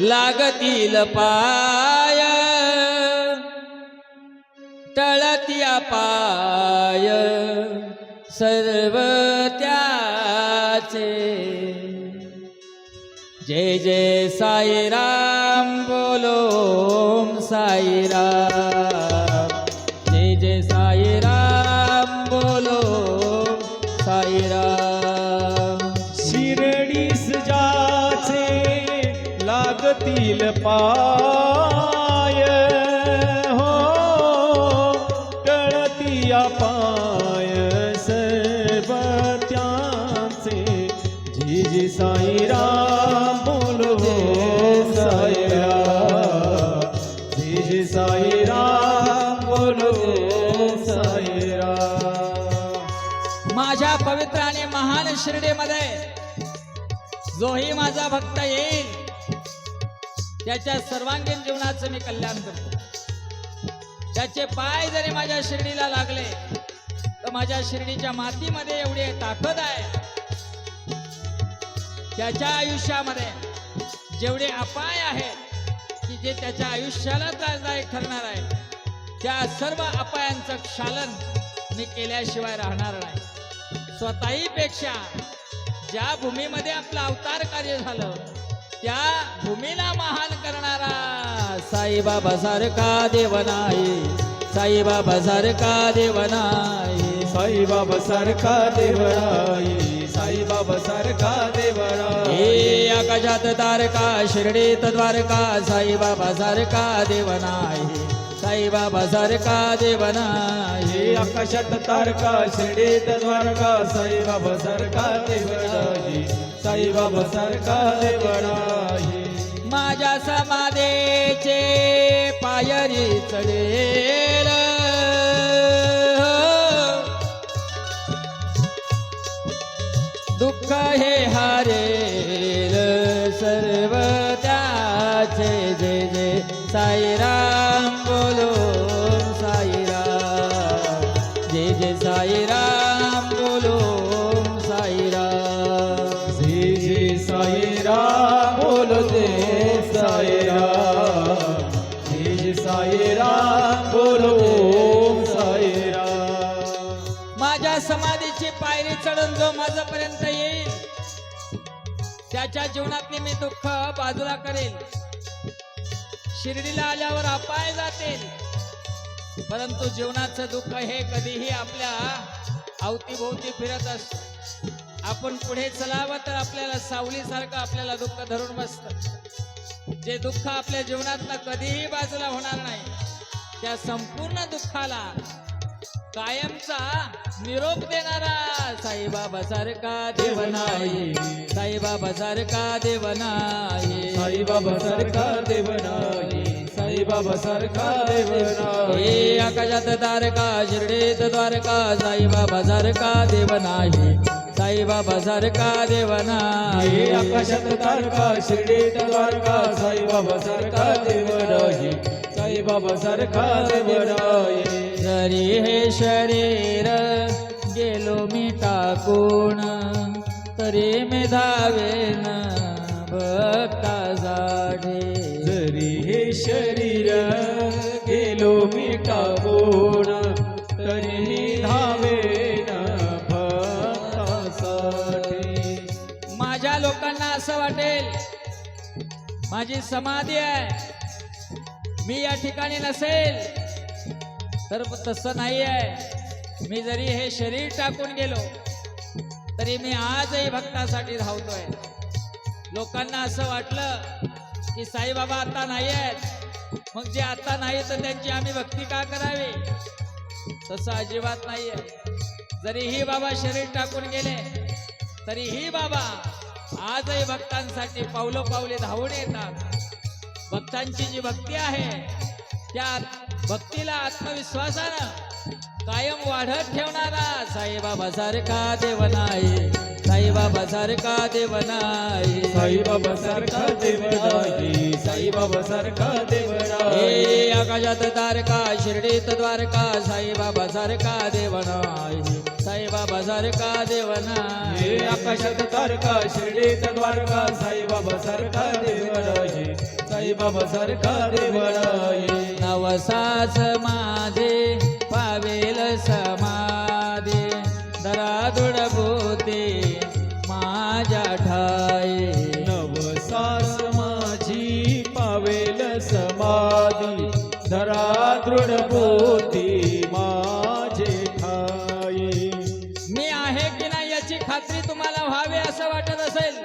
लागतील पाय तळत्या पाय सर्व त्याचे. जय जय साईराम बोलो ओम साईराम. जय जय साईराम बोलो साईराम. लागतील पाय. हो टळतिया पाय सर्व त्यांचे जी जी साईराम. बोलवो हो, साईराम जी जी साईराम बोलवो हो, साईराम. माझ्या पवित्र आणि महान शिर्डीमध्ये जोही माझा भक्त येईल. त्याच्या सर्वांगीण जीवनाचं मी कल्याण करतो. त्याचे पाय जरी माझ्या शिर्डीला लागले तर माझ्या शिर्डीच्या मातीमध्ये एवढी ताकद आहे. त्याच्या आयुष्यामध्ये जेवढे अपाय आहेत की जे त्याच्या आयुष्याला त्रासदायक ठरणार आहे त्या सर्व अपायांचं क्षालन मी केल्याशिवाय राहणार नाही. स्वतःहीपेक्षा ज्या भूमीमध्ये आपलं अवतार कार्य झालं त्या भूमीला महान करणारा साईबाबा सारखा देव नाही साईबाबा सारखा देव नाही साईबाबा सारखा देवराई साईबाबा सारखा देवराई हे आकाशात तारका शिर्डीत द्वारका साईबाबा सारखा देव नाही साईबाबा सारखा देव नाही हे आकाशात तारका शिर्डीत द्वारका साईबाबा सारखा देवराई साईबाबा सारखा देवराई माझ्या समाधेचे पायरी चढेल. दुःख हे हारेल. सर्व त्याचे जे जे साईराम पायरी जो माझ्यापर्यंत येईल. त्याच्या जीवनातले मी दुःख बाजूला करेल शिर्डीला आल्यावर अपाय जातील परंतु जीवनाचं दुःख हे कधीही आपल्या अवतीभोवती फिरत असत. आपण पुढे चलावं तर आपल्याला सावलीसारखं आपल्याला दुःख धरून बसत. जे दुःख आपल्या जीवनातलं कधीही बाजूला होणार नाही त्या संपूर्ण दुःखाला कायमचा निरोप देणारा साईबाबा सारखा देव नाही. साईबाबा सारखा देव नाही. साईबाबा सारखा देवनाई साईबाबा सारखा देवनाई हे आकाशात तारका शिर्डीत द्वारका साईबाबा सारखा देव नाही. साईबाबा सारखा देव नाही. आकाशात तारका शिर्डीत द्वारका साईबाबा सारखा देवराई साईबाबा सारखा देवराई जरी हे शरीर गेलो मी टाकून तरी मी धावेन भक्तासाठी जरी हे शरीर गेलो मी टाकून तरी मी धावेन भक्तासाठी माझ्या लोकांना असं वाटेल माझी समाधी आहे. मी या ठिकाणी नसेल. तर तसं नाही आहे. मी जरी हे शरीर टाकून गेलो तरी मी आजही भक्तासाठी धावतोय. लोकांना असं वाटलं की साईबाबा आता नाही आहेत. मग जे आता नाही तर त्यांची आम्ही भक्ती का करावी? तसं अजिबात नाही आहे. जरीही बाबा शरीर टाकून गेले तरीही बाबा आजही भक्तांसाठी पावलं पावले धावून येतात. भक्तांची जी भक्ती आहे त्या भक्तीला आत्मविश्वासानं कायम वाढत ठेवणारा साईबाबा सारखा देव नाही. साईबाबा सारखा देव नाही. साईबाबा सारखा देवराई साईबाबा सारखा देव आकाशात तारका शिर्डीत द्वारका साईबाबा सारखा देव नाही साईबाबा सारखा देव नाही आकाशात तारका शिर्डीत द्वारका साईबाबा सारखा देवराई साईबाबा सारखा देव नाही नवसाच माझे पावेल समाधी. दरादुड बोते माझ्या ठाई दृढ पोती माझे ठाई. मी आहे की नाही याची खात्री तुम्हाला व्हावी असं वाटत असेल?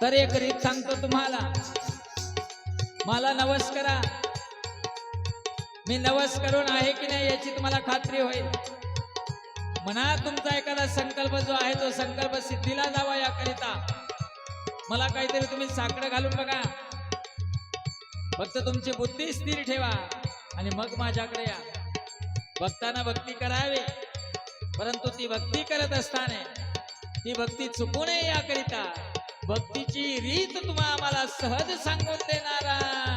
तर एक रीत सांगतो तुम्हाला. मला नवस करा. मी नवस करून आहे की नाही याची तुम्हाला खात्री होईल. मनात तुमचा एखादा संकल्प जो आहे तो संकल्प सिद्धीला जावा याकरिता. मला काहीतरी तुम्ही साकडं घालून बघा. फक्त तुमची बुद्धी स्थिर ठेवा आणि मग माझ्याकडे या. भक्तांना भक्ती करावी परंतु ती भक्ती करत असताना ती भक्ती चुकू नये याकरिता भक्तीची रीत तुम्हाला आम्हाला सहज सांगून देणारा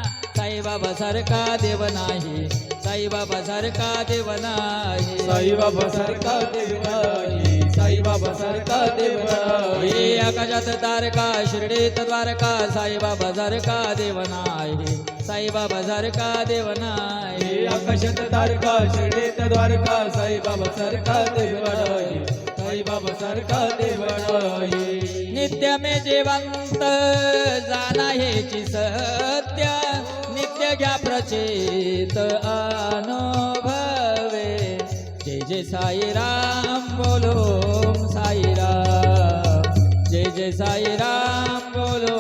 साईबाबा सारखा देव नाही. साईबाबा सारखा देव नाही. साईबाबा सारखा देव नाही. साईबाबा सारखा देव नाही. हे आकाशात तारका शिर्डीत द्वारका साईबाबा सारखा देव नाही. साईबाबा सारखा देव हे नाही आकाशात तारका शिर्डीत द्वारका साईबाबा सारखा देव नाही. साईबाबा सारखा देव नाही. नित्य मे जेवंत जाना हेची सत्य. घ्या प्रचेत अनुभवे। जय जय साईराम बोलो साईराम जय जय साईराम बोलो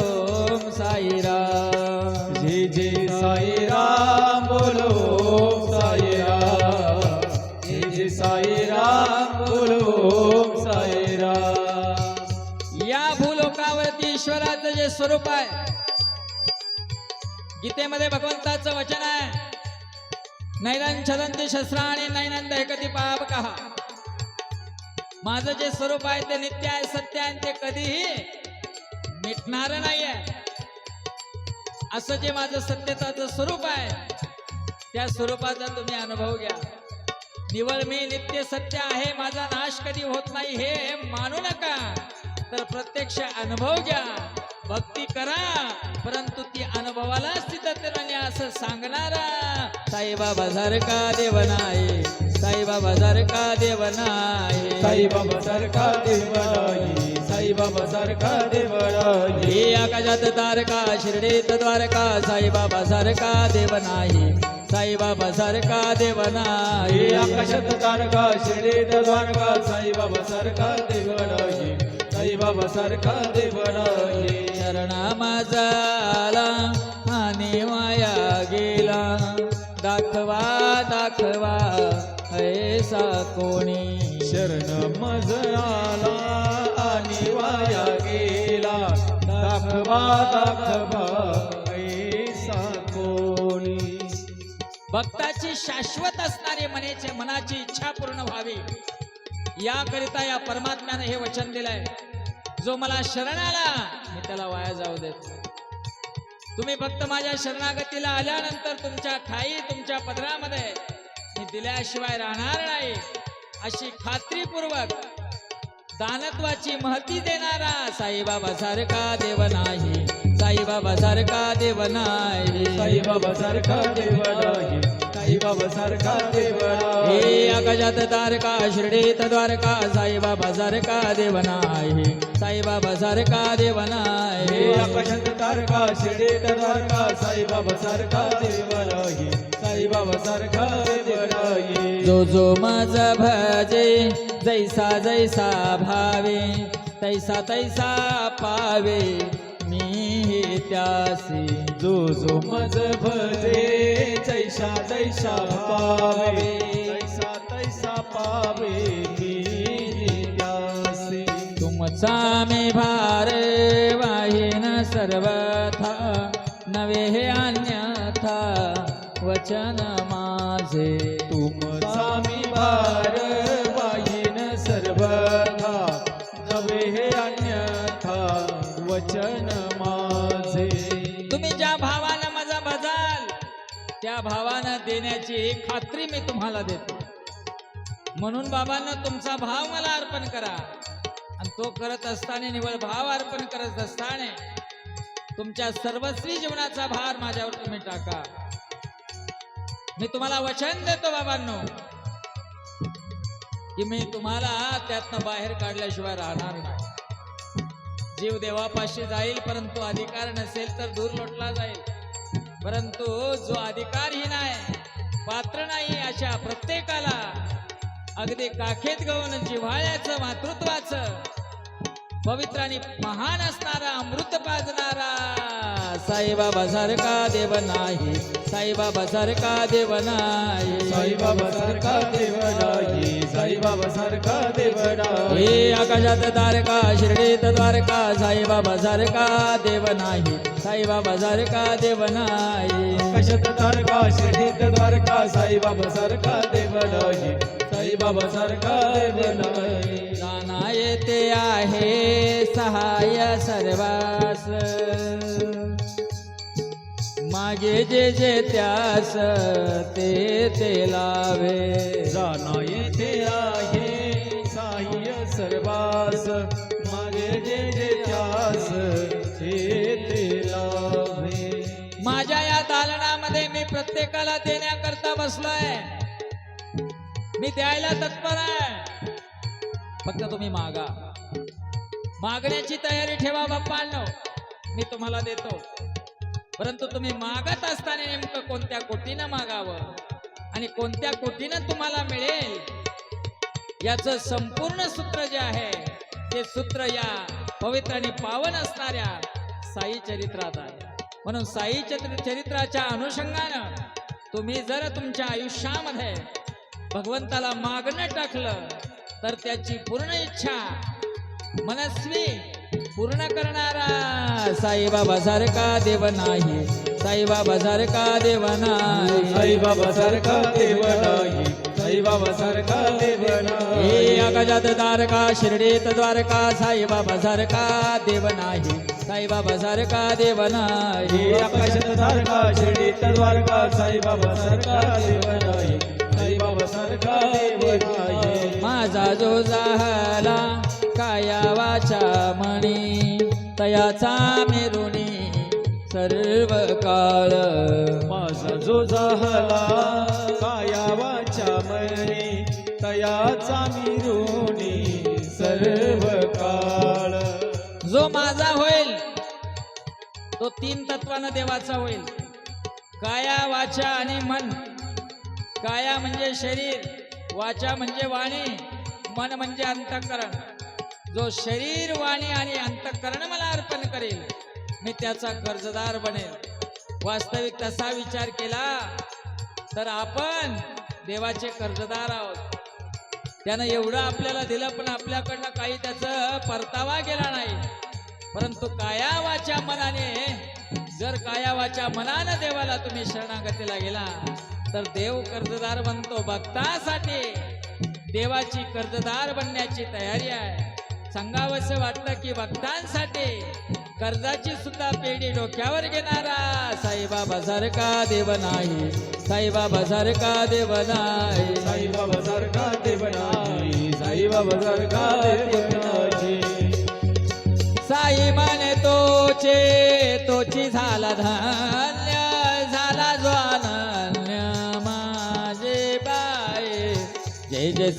साईराम जय जय साईराम बोलो साईराम जय जय साईराम बोलो साईराम या भूलोकावरती ईश्वराचं जे स्वरूप आहे गीतेमध्ये भगवंताचं वचन आहे. नैनन छदंती आणि नैनंद हे कधी पाप कहा माझं जे स्वरूप आहे ते नित्य आहे सत्य आहे आणि ते कधीही मिटणार नाही आहे असं जे माझं सत्यताचं स्वरूप आहे त्या स्वरूपाचा तुम्ही अनुभव घ्या. निवळ मी नित्य सत्य आहे माझा नाश कधी होत नाही हे मानू नका. तर प्रत्यक्ष अनुभव घ्या. भक्ती करा परंतु ती अनुभवाला स्थितत्वाने असं सांगणारा साईबाबा सारखा देव नाही. साईबाबा सारखा देव नाही. साईबाबा सारखा देव नाही. साईबाबा सारखा देव नाही. आकाशात तारका शिर्डीत द्वारका साईबाबा सारखा देव नाही. साईबाबा सारखा देव नाही. आकाशात तारका शिर्डीत द्वारका साईबाबा सारखा देव नाही. साईबाबा सारखा देव नाही. शरणा माझा आला आणि माया गेला. दाखवा दाखवा ऐसा कोणी. शरण मज आला आणि वाया गेला. दाखवा दाखवा ऐसा कोणी. भक्ताची शाश्वत असणारी मनेचे मनाची इच्छा पूर्ण व्हावी. याकरिता या परमात्म्याने हे वचन दिलंय. जो मला शरण आला त्याला वाया जाऊ देत तुम्ही फक्त माझ्या शरणागतीला आल्यानंतर तुमच्या ठाई तुमच्या पदरामध्ये मी दिल्याशिवाय राहणार नाही. अशी खात्रीपूर्वक दानत्वाची महती देणारा साईबाबा सारखा देव नाही. साईबाबा सारखा देव नाही. साईबाबा सारखा देव नाही. साईबाबा सारखा देव हे आकाशात तारका शिर्डीत द्वारका साईबाबा सारखा देव नाही साईबाबा सारखा देव हे आकाशात तारका शिर्डीत द्वारका साईबाबा सारखा देव नाही साईबाबा सारखा देव नाही जो जो मज भजे जैसा जैसा भावे तैसा तैसा पावे त्यासी जो जो मज भजे जैसा जैसा पावे जैसा तैसा पावे मी तुमचा मी भार वाहिन सर्वथा नवे हे अन्यथा वचन माझे। तू त्या भावानं देण्याची खात्री मी तुम्हाला देतो. म्हणून बाबांना तुमचा भाव मला अर्पण करा. आणि तो करत असताना निवळ भाव अर्पण करत असताना तुमच्या सर्वस्वी जीवनाचा भार माझ्यावर तुम्ही टाका. मी तुम्हाला वचन देतो बाबांनो की मी तुम्हाला त्यातनं बाहेर काढल्याशिवाय राहणार नाही. जीव देवापाशी जाईल परंतु अधिकार नसेल तर दूर लोटला जाईल. परंतु जो अधिकारहीन आहे पात्र नाही अशा प्रत्येकाला अगदी काखेत घेऊन जिव्हाळ्याचं मातृत्वाचं पवित्र आणि महान असणारा अमृत पाजणारा साईबाबा सारखा देव नाही? साईबाबा सारखा देव नाही? साईबाबा सारखा देव नाही? साईबाबा सारखा देव नाही? हे आकाशात तारका शिर्डीत द्वारका साईबाबा सारखा देव नाही? साईबाबा सारखा देव नाही? कशत तारका शिर्डीत द्वारका साईबाबा सारखा देव नाही? साईबाबा सारखा देव नाही? जाना येते आहे सहाय सर्वास. मागे जे जे त्यास ते ते लावे. जाना येथे आहे साह्य सर्वास. मागे जे जे त्यास ते ते लाभे माझ्या या दालनामध्ये मी प्रत्येकाला देण्याकरता बसलोय. मी द्यायला तत्पर आहे. फक्त तुम्ही मागा. मागण्याची तयारी ठेवा बाप्पांनो. मी तुम्हाला देतो. परंतु तुम्ही मागत असताना नेमकं कोणत्या कोटीनं मागावं? आणि कोणत्या कोटीनं तुम्हाला मिळेल? याचं संपूर्ण सूत्र जे आहे ते सूत्र या पवित्र आणि पावन असणाऱ्या साई चरित्रात आहे. म्हणून साई चरित्र चरित्राच्या अनुषंगानं तुम्ही जर तुमच्या आयुष्यामध्ये भगवंताला मागणं टाकलं तर त्याची पूर्ण इच्छा मनस्वी पूर्ण करणारा. साईबाबा सारखा देव नाही. साईबाबा सारखा देव नाही. साईबाबा सारखा देव नाही. साईबाबा सारखा देव हे नाही आकाशात तारका शिर्डीत द्वारका साईबाबा सारखा देव नाही. साईबाबा सारखा देव हे नाही आकाशात तारका शिर्डीत द्वारका साईबाबा सारखा देव नाही. साईबाबा सारखा देव नाही. माझा जो जाहला काया वाचा मणी तयाचा मेरुणी सर्व काळ. माझा जो झाला काया वाचा मनी तयाचा मिरुनी सर्व काळ. जो माझा होईल तो तीन तत्वानं देवाचा होईल. काया वाचा आणि मन. काया म्हणजे शरीर वाचा म्हणजे वाणी मन म्हणजे अंतःकरण. जो शरीर वाणी आणि अंतःकरण मला अर्पण करेल मी त्याचा कर्जदार बनेल. वास्तविक तसा विचार केला तर आपण देवाचे कर्जदार आहोत. त्यानं एवढं आपल्याला दिलं पण आपल्याकडनं काही त्याचं परतावा गेला नाही. परंतु कायावाच्या मनाने जर कायावाच्या मनानं देवाला तुम्ही शरणागतीला गेला तर देव कर्जदार बनतो. भक्तासाठी देवाची कर्जदार बनण्याची तयारी आहे. सांगावंसं वाटतं की भक्तांसाठी कर्जाची सुद्धा पेढी डोक्यावर घेणारा साईबाबा सारखा देव नाही. साईबाबा सारखा देव नाही. साईबाबा सारखा देव नाही. साईबाबा सारखा देव नाही. साई माने तोचे तोची झाला धान.